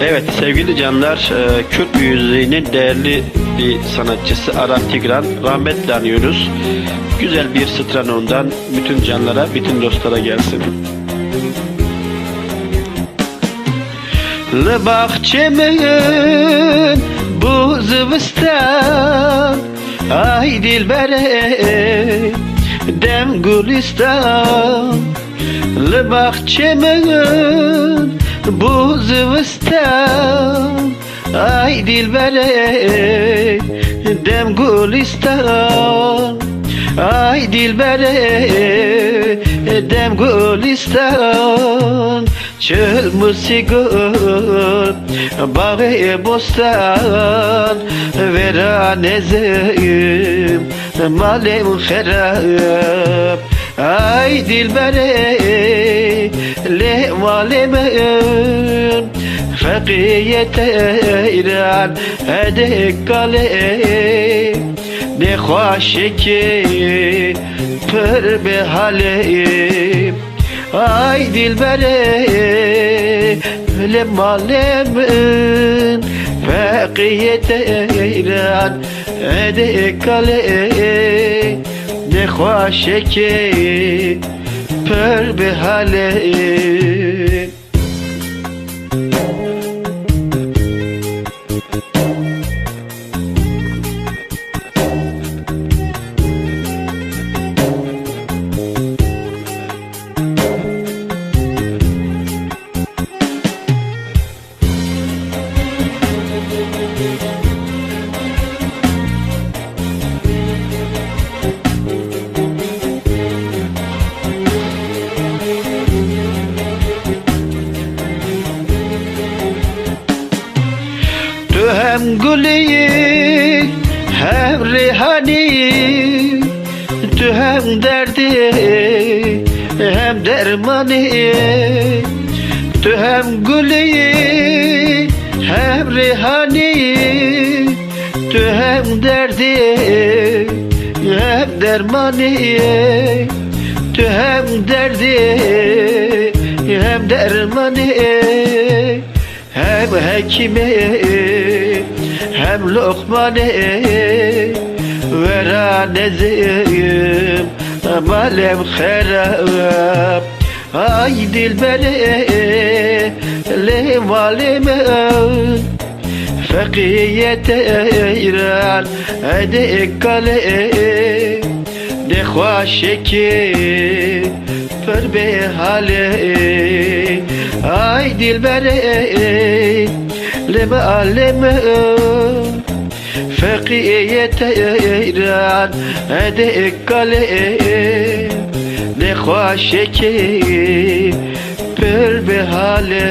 Evet sevgili canlar, e, Kürt müziğinin değerli bir sanatçısı Arap Tigran rahmetle anıyoruz. Güzel bir stranondan bütün canlara, bütün dostlara gelsin. Li bahçemin bu zıvıstan Ay dilbere dem gulistan Li bahçemin bu zıvıstan Ay dilbere dem gulistan Ay dilbere dem gulistan Çöl musigur bağı bostan. Veranezim malem xerab Ay dilbere le malemin Fekiyete iran edek kale Ne hoşeki pır be haleyim Ay dilbere lema lemin Fekiyete iran edek kale Ne hoşeki pır Hem gülü hem rihani Tu hem derdi hem dermanı Tu hem gülü hem rihani Tu hem derdi hem dermanı Tu hem derdi hem dermanı hem hekime hem lokmane veranezim malem xerab ay dilbere le maleme fekiyete iran ede kale de khoşeki per be hale ay dilbere lema aleme fekiyete iran ede kale de khoşeki per be hale